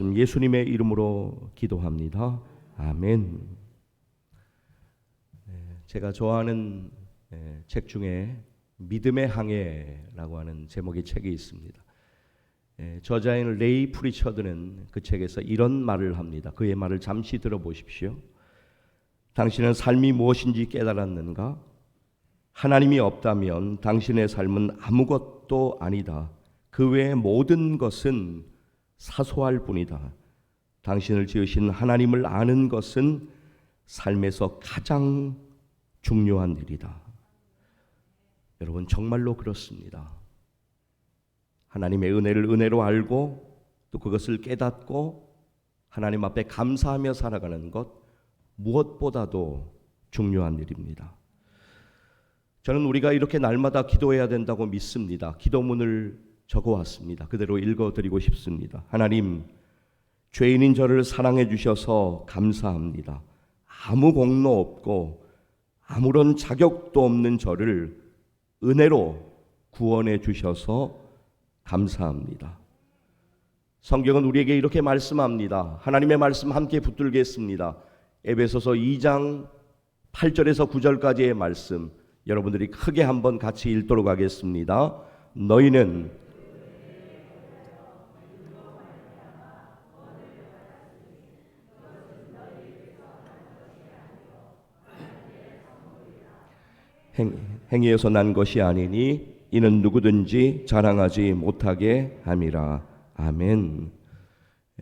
예수님의 이름으로 기도합니다. 아멘. 네, 제가 좋아하는 네, 책 중에 믿음의 항해라고 하는 제목의 책이 있습니다. 예, 저자인 레이 프리처드는 그 책에서 이런 말을 합니다. 그의 말을 잠시 들어보십시오. 당신은 삶이 무엇인지 깨달았는가? 하나님이 없다면 당신의 삶은 아무것도 아니다. 그 외의 모든 것은 사소할 뿐이다. 당신을 지으신 하나님을 아는 것은 삶에서 가장 중요한 일이다. 여러분 정말로 그렇습니다. 하나님의 은혜를 은혜로 알고 또 그것을 깨닫고 하나님 앞에 감사하며 살아가는 것 무엇보다도 중요한 일입니다. 저는 우리가 이렇게 날마다 기도해야 된다고 믿습니다. 기도문을 적어 왔습니다. 그대로 읽어 드리고 싶습니다. 하나님, 죄인인 저를 사랑해 주셔서 감사합니다. 아무 공로 없고 아무런 자격도 없는 저를 은혜로 구원해 주셔서 감사합니다. 성경은 우리에게 이렇게 말씀합니다. 하나님의 말씀 함께 붙들겠습니다. 에베소서 2장 8절에서 9절까지의 말씀 여러분들이 크게 한번 같이 읽도록 하겠습니다. 너희는 행, 행위에서 난 것이 아니니 이는 누구든지 자랑하지 못하게 함이라. 아멘.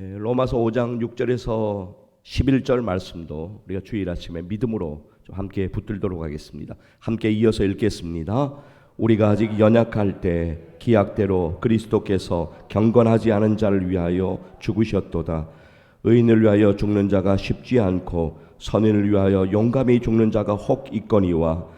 예, 로마서 5장 6절에서 11절 말씀도 우리가 주일 아침에 믿음으로 좀 함께 붙들도록 하겠습니다. 함께 이어서 읽겠습니다. 우리가 아직 연약할 때 기약대로 그리스도께서 경건하지 않은 자를 위하여 죽으셨도다. 의인을 위하여 죽는 자가 쉽지 않고 선인을 위하여 용감히 죽는 자가 혹 있거니와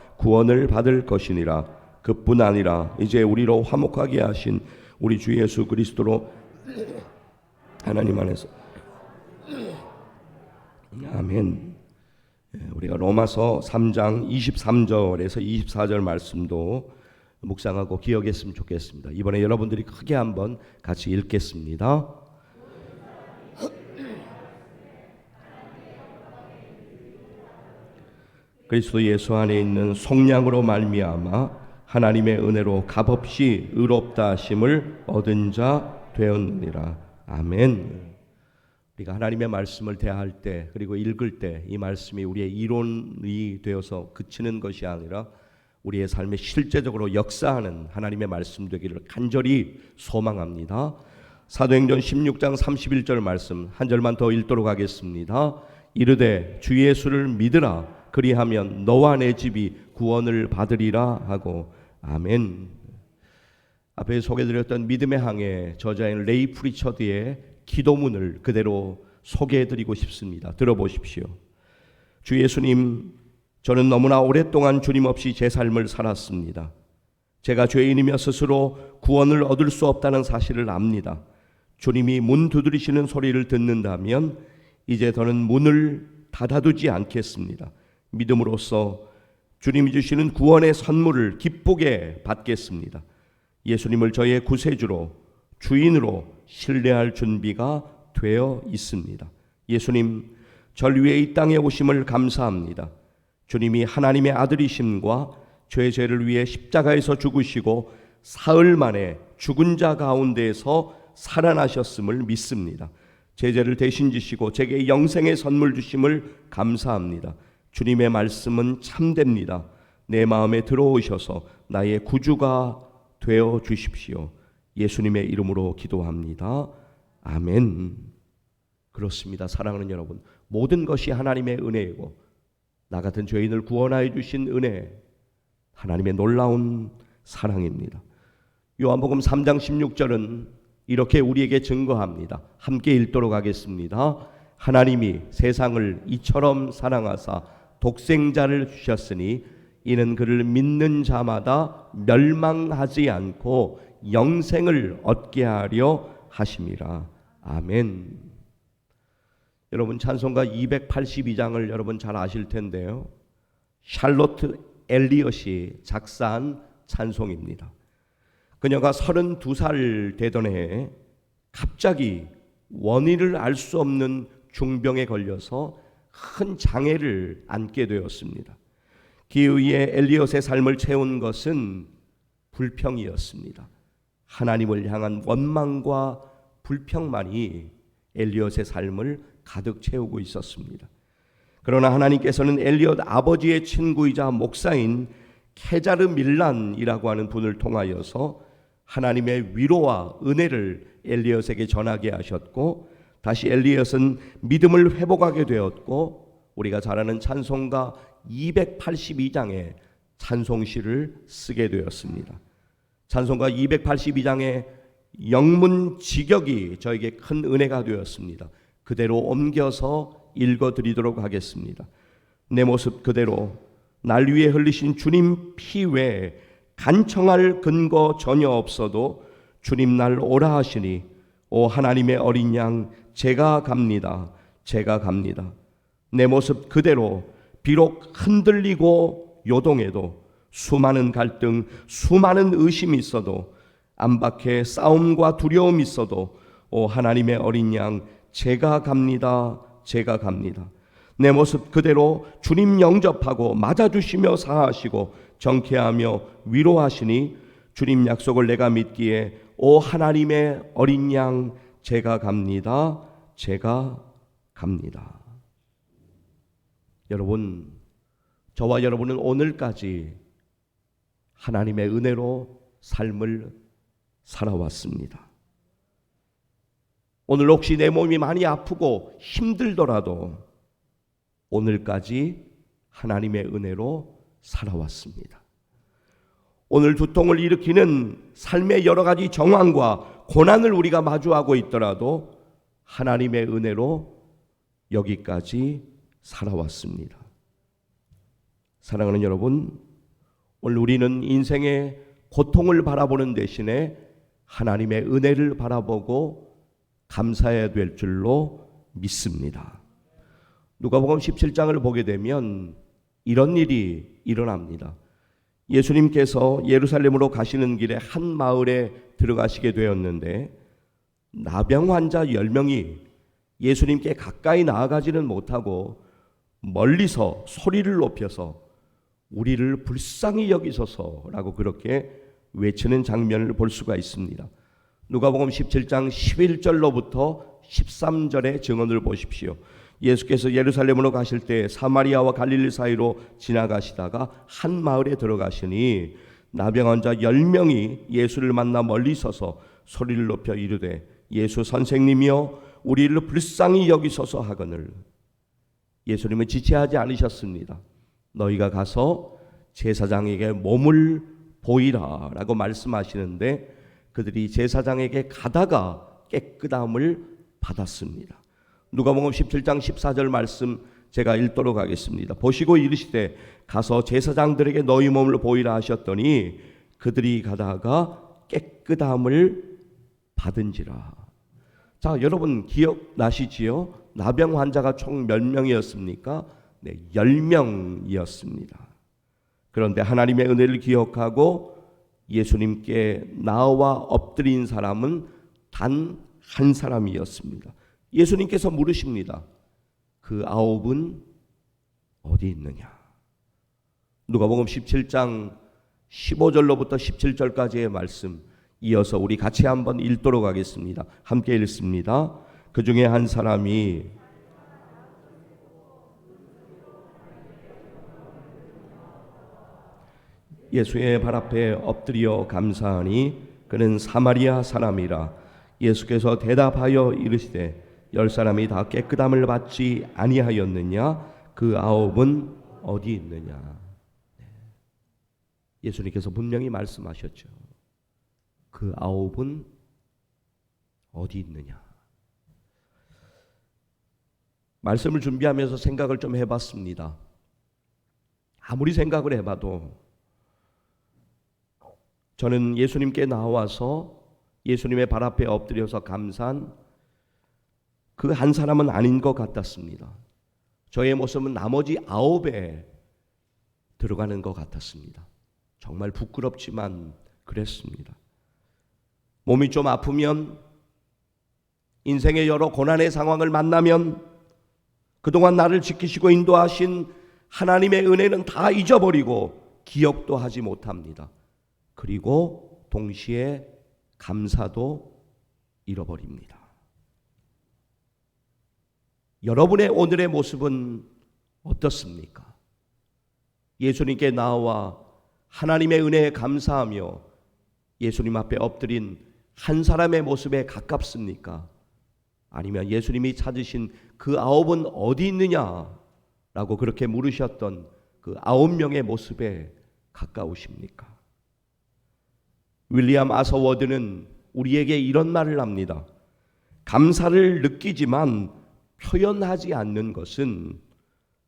구원을 받을 것이니라 그뿐 아니라 이제 우리로 화목하게 하신 우리 주 예수 그리스도로 하나님 안에서 아멘. 예, 우리가 로마서 3장 23절에서 24절 말씀도 묵상하고 기억했으면 좋겠습니다. 이번에 여러분들이 크게 한번 같이 읽겠습니다. 그리스도 예수 안에 있는 속량으로 말미암아 하나님의 은혜로 값없이 의롭다 하심을 얻은 자 되었느니라. 아멘. 우리가 하나님의 말씀을 대할 때 그리고 읽을 때 이 말씀이 우리의 이론이 되어서 그치는 것이 아니라 우리의 삶에 실제적으로 역사하는 하나님의 말씀 되기를 간절히 소망합니다. 사도행전 16장 31절 말씀 한 절만 더 읽도록 하겠습니다. 이르되 주 예수를 믿으라 그리하면 너와 내 집이 구원을 받으리라 하고 아멘. 앞에 소개드렸던 믿음의 항해 저자인 레이 프리처드의 기도문을 그대로 소개해드리고 싶습니다. 들어보십시오. 주 예수님, 저는 너무나 오랫동안 주님 없이 제 삶을 살았습니다. 제가 죄인이며 스스로 구원을 얻을 수 없다는 사실을 압니다. 주님이 문 두드리시는 소리를 듣는다면 이제 더는 문을 닫아두지 않겠습니다. 믿음으로써 주님이 주시는 구원의 선물을 기쁘게 받겠습니다. 예수님을 저의 구세주로 주인으로 신뢰할 준비가 되어 있습니다. 예수님, 절 위에 이 땅에 오심을 감사합니다. 주님이 하나님의 아들이심과 죄 죄를 위해 십자가에서 죽으시고 사흘 만에 죽은 자 가운데에서 살아나셨음을 믿습니다. 제 죄를 대신 지시고 제게 영생의 선물 주심을 감사합니다. 주님의 말씀은 참됩니다. 내 마음에 들어오셔서 나의 구주가 되어 주십시오. 예수님의 이름으로 기도합니다. 아멘. 그렇습니다. 사랑하는 여러분. 모든 것이 하나님의 은혜이고 나 같은 죄인을 구원하여 주신 은혜 하나님의 놀라운 사랑입니다. 요한복음 3장 16절은 이렇게 우리에게 증거합니다. 함께 읽도록 하겠습니다. 하나님이 세상을 이처럼 사랑하사 독생자를 주셨으니 이는 그를 믿는 자마다 멸망하지 않고 영생을 얻게 하려 하심이라. 아멘. 여러분 찬송가 282장을 여러분 잘 아실 텐데요. 샬로트 엘리엇이 작사한 찬송입니다. 그녀가 32살 되던 해에 갑자기 원인을 알 수 없는 중병에 걸려서 큰 장애를 안게 되었습니다. 기후에 엘리엇의 삶을 채운 것은 불평이었습니다. 하나님을 향한 원망과 불평만이 엘리엇의 삶을 가득 채우고 있었습니다. 그러나 하나님께서는 엘리엇 아버지의 친구이자 목사인 케자르 밀란이라고 하는 분을 통하여서 하나님의 위로와 은혜를 엘리엇에게 전하게 하셨고 다시 엘리엇은 믿음을 회복하게 되었고 우리가 잘 아는 찬송가 282장의 찬송시를 쓰게 되었습니다. 찬송가 282장의 영문 직역이 저에게 큰 은혜가 되었습니다. 그대로 옮겨서 읽어 드리도록 하겠습니다. 내 모습 그대로 날 위해 흘리신 주님 피 외에 간청할 근거 전혀 없어도 주님 날 오라 하시니 오 하나님의 어린 양 제가 갑니다. 제가 갑니다. 내 모습 그대로 비록 흔들리고 요동해도 수많은 갈등, 수많은 의심이 있어도 안팎에 싸움과 두려움이 있어도 오 하나님의 어린 양 제가 갑니다. 제가 갑니다. 내 모습 그대로 주님 영접하고 맞아주시며 사하시고 정케하며 위로하시니 주님 약속을 내가 믿기에 오 하나님의 어린 양 제가 갑니다. 제가 갑니다. 여러분 저와 여러분은 오늘까지 하나님의 은혜로 삶을 살아왔습니다. 오늘 혹시 내 몸이 많이 아프고 힘들더라도 오늘까지 하나님의 은혜로 살아왔습니다. 오늘 두통을 일으키는 삶의 여러 가지 정황과 고난을 우리가 마주하고 있더라도 하나님의 은혜로 여기까지 살아왔습니다. 사랑하는 여러분, 오늘 우리는 인생의 고통을 바라보는 대신에 하나님의 은혜를 바라보고 감사해야 될 줄로 믿습니다. 누가복음 17장을 보게 되면 이런 일이 일어납니다. 예수님께서 예루살렘으로 가시는 길에 한 마을에 들어가시게 되었는데 나병 환자 10명이 예수님께 가까이 나아가지는 못하고 멀리서 소리를 높여서 우리를 불쌍히 여기소서라고 그렇게 외치는 장면을 볼 수가 있습니다. 누가복음 17장 11절로부터 13절의 증언을 보십시오. 예수께서 예루살렘으로 가실 때 사마리아와 갈릴리 사이로 지나가시다가 한 마을에 들어가시니 나병 환자 10명이 예수를 만나 멀리 서서 소리를 높여 이르되 예수 선생님이여 우리를 불쌍히 여기소서 하거늘 예수님은 지체하지 않으셨습니다. 너희가 가서 제사장에게 몸을 보이라라고 말씀하시는데 그들이 제사장에게 가다가 깨끗함을 받았습니다. 누가복음 17장 14절 말씀 제가 읽도록 하겠습니다. 보시고 이르시되 가서 제사장들에게 너희 몸을 보이라 하셨더니 그들이 가다가 깨끗함을 받은지라. 자, 여러분 기억나시지요? 나병 환자가 총 몇 명이었습니까? 네, 10명이었습니다. 그런데 하나님의 은혜를 기억하고 예수님께 나와 엎드린 사람은 단 한 사람이었습니다. 예수님께서 물으십니다. 그 아홉은 어디 있느냐? 누가복음 17장 15절로부터 17절까지의 말씀 이어서 우리 같이 한번 읽도록 하겠습니다. 함께 읽습니다. 그 중에 한 사람이 예수의 발 앞에 엎드려 감사하니 그는 사마리아 사람이라 예수께서 대답하여 이르시되 열 사람이 다 깨끗함을 받지 아니하였느냐 그 아홉은 어디 있느냐 네. 예수님께서 분명히 말씀하셨죠 그 아홉은 어디 있느냐? 말씀을 준비하면서 생각을 좀 해봤습니다. 아무리 생각을 해봐도 저는 예수님께 나와서 예수님의 발 앞에 엎드려서 감사한 그 한 사람은 아닌 것 같았습니다. 저의 모습은 나머지 아홉에 들어가는 것 같았습니다. 정말 부끄럽지만 그랬습니다. 몸이 좀 아프면 인생의 여러 고난의 상황을 만나면 그동안 나를 지키시고 인도하신 하나님의 은혜는 다 잊어버리고 기억도 하지 못합니다. 그리고 동시에 감사도 잃어버립니다. 여러분의 오늘의 모습은 어떻습니까? 예수님께 나와 하나님의 은혜에 감사하며 예수님 앞에 엎드린 한 사람의 모습에 가깝습니까? 아니면 예수님이 찾으신 그 아홉은 어디 있느냐? 라고 그렇게 물으셨던 그 아홉 명의 모습에 가까우십니까? 윌리엄 아서워드는 우리에게 이런 말을 합니다. 감사를 느끼지만 표현하지 않는 것은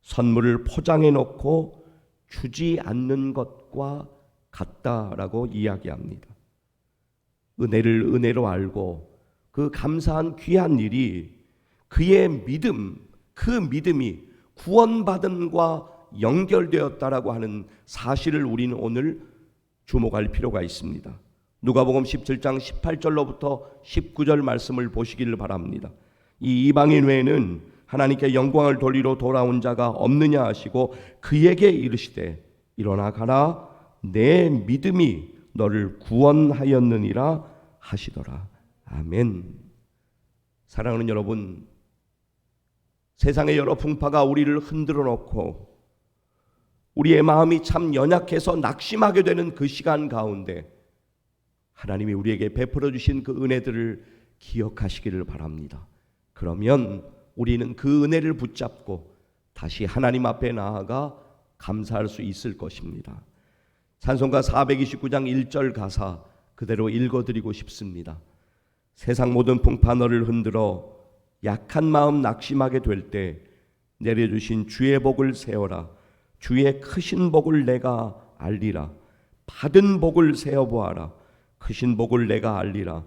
선물을 포장해 놓고 주지 않는 것과 같다라고 이야기합니다. 은혜를 은혜로 알고 그 감사한 귀한 일이 그의 믿음, 그 믿음이 구원받음과 연결되었다라고 하는 사실을 우리는 오늘 주목할 필요가 있습니다. 누가복음 17장 18절로부터 19절 말씀을 보시기를 바랍니다. 이 이방인 외에는 하나님께 영광을 돌리러 돌아온 자가 없느냐 하시고 그에게 이르시되 일어나 가라 내 믿음이 너를 구원하였느니라 하시더라. 아멘. 사랑하는 여러분, 세상의 여러 풍파가 우리를 흔들어 놓고 우리의 마음이 참 연약해서 낙심하게 되는 그 시간 가운데 하나님이 우리에게 베풀어 주신 그 은혜들을 기억하시기를 바랍니다. 그러면 우리는 그 은혜를 붙잡고 다시 하나님 앞에 나아가 감사할 수 있을 것입니다. 찬송가 429장 1절 가사 그대로 읽어드리고 싶습니다. 세상 모든 풍파 너를 흔들어 약한 마음 낙심하게 될 때 내려주신 주의 복을 세워라. 주의 크신 복을 내가 알리라. 받은 복을 세어보아라. 크신 복을 내가 알리라.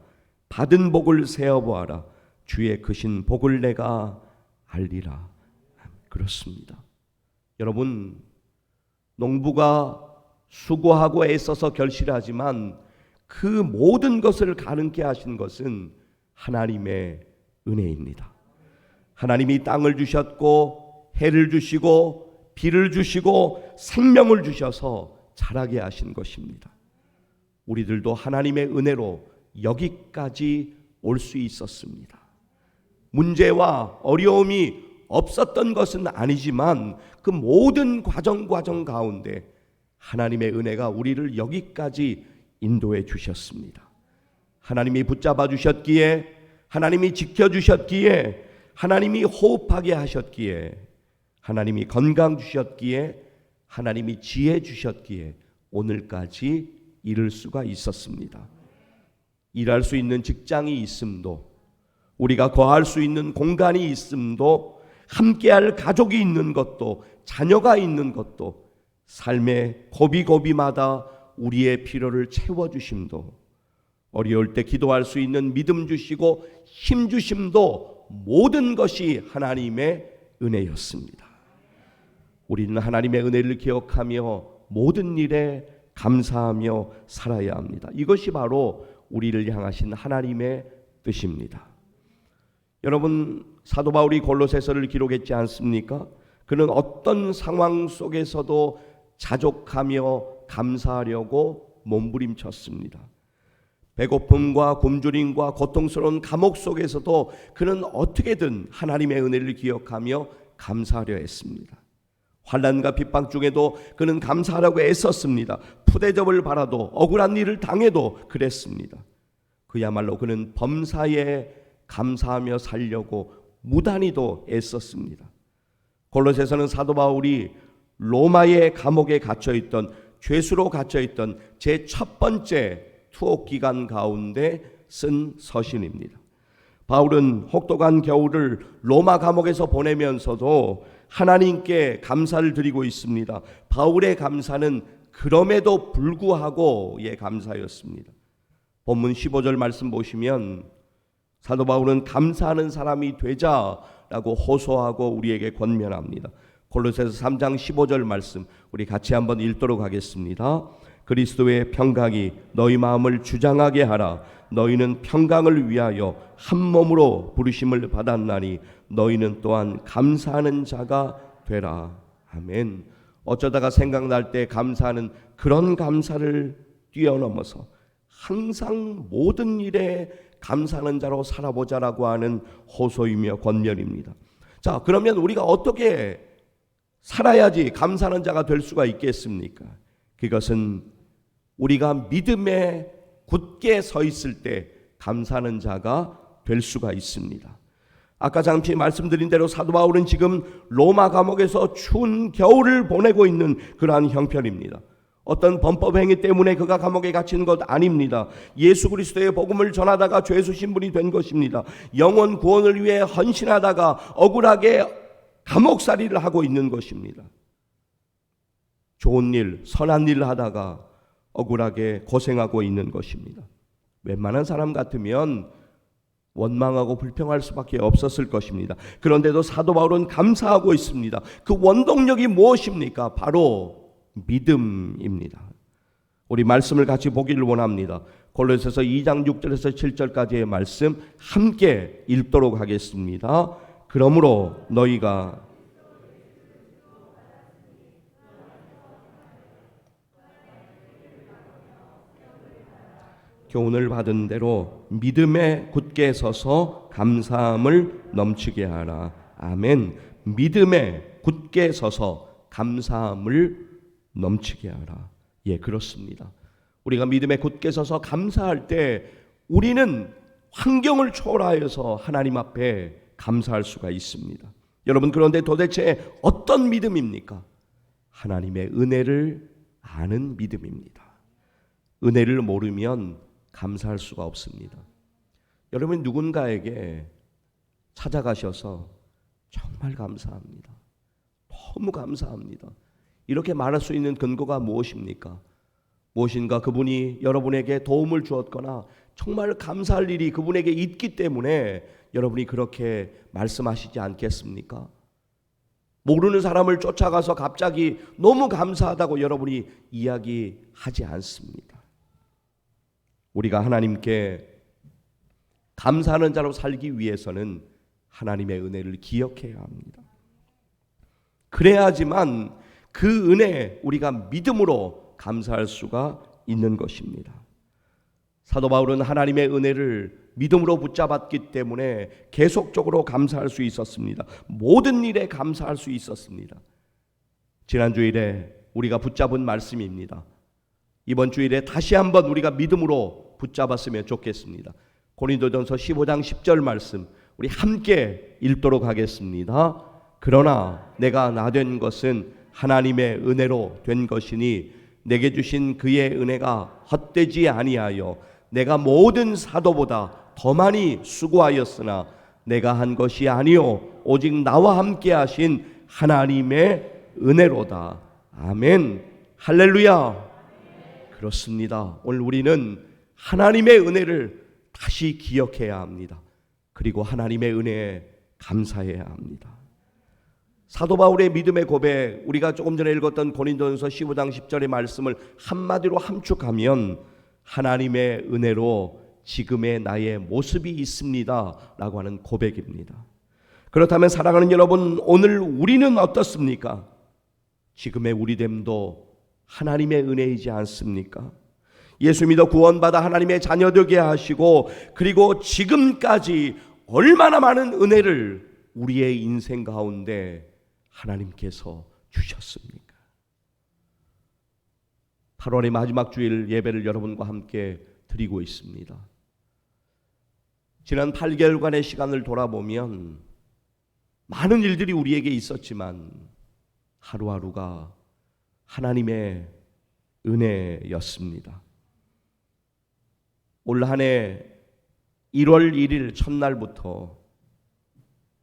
받은 복을 세어보아라. 주의 크신 복을 내가 알리라. 그렇습니다. 여러분, 농부가 수고하고 애써서 결실하지만 그 모든 것을 가능케 하신 것은 하나님의 은혜입니다. 하나님이 땅을 주셨고 해를 주시고 비를 주시고 생명을 주셔서 자라게 하신 것입니다. 우리들도 하나님의 은혜로 여기까지 올 수 있었습니다. 문제와 어려움이 없었던 것은 아니지만 그 모든 과정 과정 가운데 하나님의 은혜가 우리를 여기까지 인도해 주셨습니다. 하나님이 붙잡아 주셨기에 하나님이 지켜 주셨기에 하나님이 호흡하게 하셨기에 하나님이 건강 주셨기에 하나님이 지혜 주셨기에 오늘까지 이룰 수가 있었습니다. 일할 수 있는 직장이 있음도 우리가 거할 수 있는 공간이 있음도 함께할 가족이 있는 것도 자녀가 있는 것도 삶의 고비고비마다 우리의 필요를 채워 주심도 어려울 때 기도할 수 있는 믿음 주시고 힘 주심도 모든 것이 하나님의 은혜였습니다. 우리는 하나님의 은혜를 기억하며 모든 일에 감사하며 살아야 합니다. 이것이 바로 우리를 향하신 하나님의 뜻입니다. 여러분 사도 바울이 골로새서를 기록했지 않습니까? 그는 어떤 상황 속에서도 자족하며 감사하려고 몸부림쳤습니다. 배고픔과 굶주림과 고통스러운 감옥 속에서도 그는 어떻게든 하나님의 은혜를 기억하며 감사하려 했습니다. 환란과 핍박 중에도 그는 감사하라고 애썼습니다. 푸대접을 받아도 억울한 일을 당해도 그랬습니다. 그야말로 그는 범사에 감사하며 살려고 무단히도 애썼습니다. 골로새서는 사도 바울이 로마의 감옥에 갇혀 있던 죄수로 갇혀 있던 제 첫 번째 투옥 기간 가운데 쓴 서신입니다. 바울은 혹독한 겨울을 로마 감옥에서 보내면서도 하나님께 감사를 드리고 있습니다. 바울의 감사는 그럼에도 불구하고의 감사였습니다. 본문 15절 말씀 보시면 사도 바울은 감사하는 사람이 되자라고 호소하고 우리에게 권면합니다. 골로새서 3장 15절 말씀 우리 같이 한번 읽도록 하겠습니다. 그리스도의 평강이 너희 마음을 주장하게 하라. 너희는 평강을 위하여 한 몸으로 부르심을 받았나니 너희는 또한 감사하는 자가 되라. 아멘. 어쩌다가 생각날 때 감사하는 그런 감사를 뛰어넘어서 항상 모든 일에 감사하는 자로 살아보자라고 하는 호소이며 권면입니다. 자, 그러면 우리가 어떻게 살아야지 감사하는 자가 될 수가 있겠습니까? 그것은 우리가 믿음에 굳게 서 있을 때 감사하는 자가 될 수가 있습니다. 아까 잠시 말씀드린 대로 사도 바울은 지금 로마 감옥에서 추운 겨울을 보내고 있는 그러한 형편입니다. 어떤 범법 행위 때문에 그가 감옥에 갇힌 것 아닙니다. 예수 그리스도의 복음을 전하다가 죄수 신분이 된 것입니다. 영원 구원을 위해 헌신하다가 억울하게 감옥살이를 하고 있는 것입니다. 좋은 일, 선한 일을 하다가 억울하게 고생하고 있는 것입니다. 웬만한 사람 같으면 원망하고 불평할 수밖에 없었을 것입니다. 그런데도 사도 바울은 감사하고 있습니다. 그 원동력이 무엇입니까? 바로 믿음입니다. 우리 말씀을 같이 보기를 원합니다. 골로새서 2장 6절에서 7절까지의 말씀 함께 읽도록 하겠습니다. 그러므로 너희가 교훈을 받은 대로 믿음에 굳게 서서 감사함을 넘치게 하라. 아멘. 믿음에 굳게 서서 감사함을 넘치게 하라. 예, 그렇습니다. 우리가 믿음에 굳게 서서 감사할 때 우리는 환경을 초월하여서 하나님 앞에 감사할 수가 있습니다. 여러분 그런데 도대체 어떤 믿음입니까? 하나님의 은혜를 아는 믿음입니다. 은혜를 모르면 감사할 수가 없습니다. 여러분 누군가에게 찾아가셔서 정말 감사합니다. 너무 감사합니다. 이렇게 말할 수 있는 근거가 무엇입니까? 무엇인가 그분이 여러분에게 도움을 주었거나 정말 감사할 일이 그분에게 있기 때문에 여러분이 그렇게 말씀하시지 않겠습니까? 모르는 사람을 쫓아가서 갑자기 너무 감사하다고 여러분이 이야기하지 않습니다. 우리가 하나님께 감사하는 자로 살기 위해서는 하나님의 은혜를 기억해야 합니다. 그래야지만 그 은혜 우리가 믿음으로 감사할 수가 있는 것입니다. 사도 바울은 하나님의 은혜를 믿음으로 붙잡았기 때문에 계속적으로 감사할 수 있었습니다. 모든 일에 감사할 수 있었습니다. 지난 주일에 우리가 붙잡은 말씀입니다. 이번 주일에 다시 한번 우리가 믿음으로 붙잡았으면 좋겠습니다. 고린도전서 15장 10절 말씀 우리 함께 읽도록 하겠습니다. 그러나 내가 나 된 것은 하나님의 은혜로 된 것이니 내게 주신 그의 은혜가 헛되지 아니하여 내가 모든 사도보다 더 많이 수고하였으나 내가 한 것이 아니요 오직 나와 함께 하신 하나님의 은혜로다. 아멘. 할렐루야. 그렇습니다. 오늘 우리는 하나님의 은혜를 다시 기억해야 합니다. 그리고 하나님의 은혜에 감사해야 합니다. 사도 바울의 믿음의 고백, 우리가 조금 전에 읽었던 고린도전서 15장 10절의 말씀을 한마디로 함축하면 하나님의 은혜로 지금의 나의 모습이 있습니다라고 하는 고백입니다. 그렇다면 사랑하는 여러분, 오늘 우리는 어떻습니까? 지금의 우리됨도 하나님의 은혜이지 않습니까? 예수 믿어 구원받아 하나님의 자녀 되게 하시고 그리고 지금까지 얼마나 많은 은혜를 우리의 인생 가운데 하나님께서 주셨습니까? 8월의 마지막 주일 예배를 여러분과 함께 드리고 있습니다. 지난 8개월간의 시간을 돌아보면 많은 일들이 우리에게 있었지만 하루하루가 하나님의 은혜였습니다. 올 한 해 1월 1일 첫날부터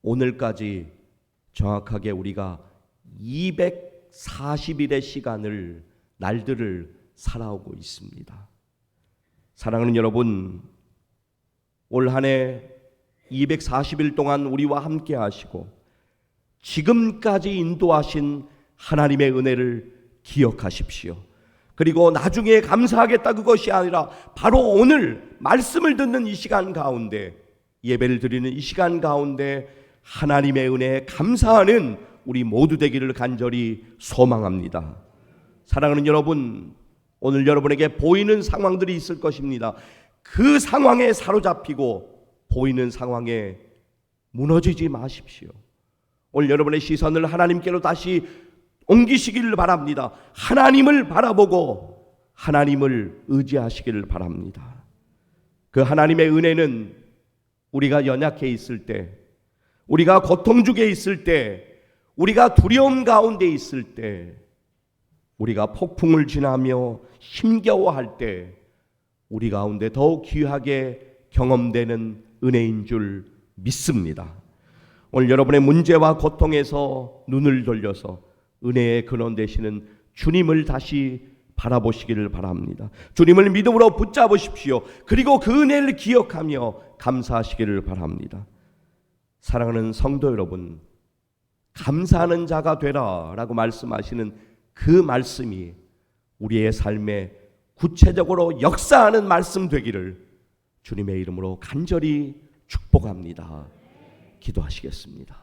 오늘까지 정확하게 우리가 240일의 시간을 날들을 살아오고 있습니다. 사랑하는 여러분, 올 한 해 240일 동안 우리와 함께 하시고 지금까지 인도하신 하나님의 은혜를 기억하십시오. 그리고 나중에 감사하겠다 그것이 아니라 바로 오늘 말씀을 듣는 이 시간 가운데 예배를 드리는 이 시간 가운데 하나님의 은혜에 감사하는 우리 모두 되기를 간절히 소망합니다. 사랑하는 여러분, 오늘 여러분에게 보이는 상황들이 있을 것입니다. 그 상황에 사로잡히고 보이는 상황에 무너지지 마십시오. 오늘 여러분의 시선을 하나님께로 다시 옮기시기를 바랍니다. 하나님을 바라보고 하나님을 의지하시기를 바랍니다. 그 하나님의 은혜는 우리가 연약해 있을 때, 우리가 고통 중에 있을 때, 우리가 두려움 가운데 있을 때, 우리가 폭풍을 지나며 힘겨워할 때, 우리 가운데 더욱 귀하게 경험되는 은혜인 줄 믿습니다. 오늘 여러분의 문제와 고통에서 눈을 돌려서 은혜의 근원 되시는 주님을 다시 바라보시기를 바랍니다. 주님을 믿음으로 붙잡으십시오. 그리고 그 은혜를 기억하며 감사하시기를 바랍니다. 사랑하는 성도 여러분, 감사하는 자가 되라 라고 말씀하시는 그 말씀이 우리의 삶에 구체적으로 역사하는 말씀 되기를 주님의 이름으로 간절히 축복합니다. 기도하시겠습니다.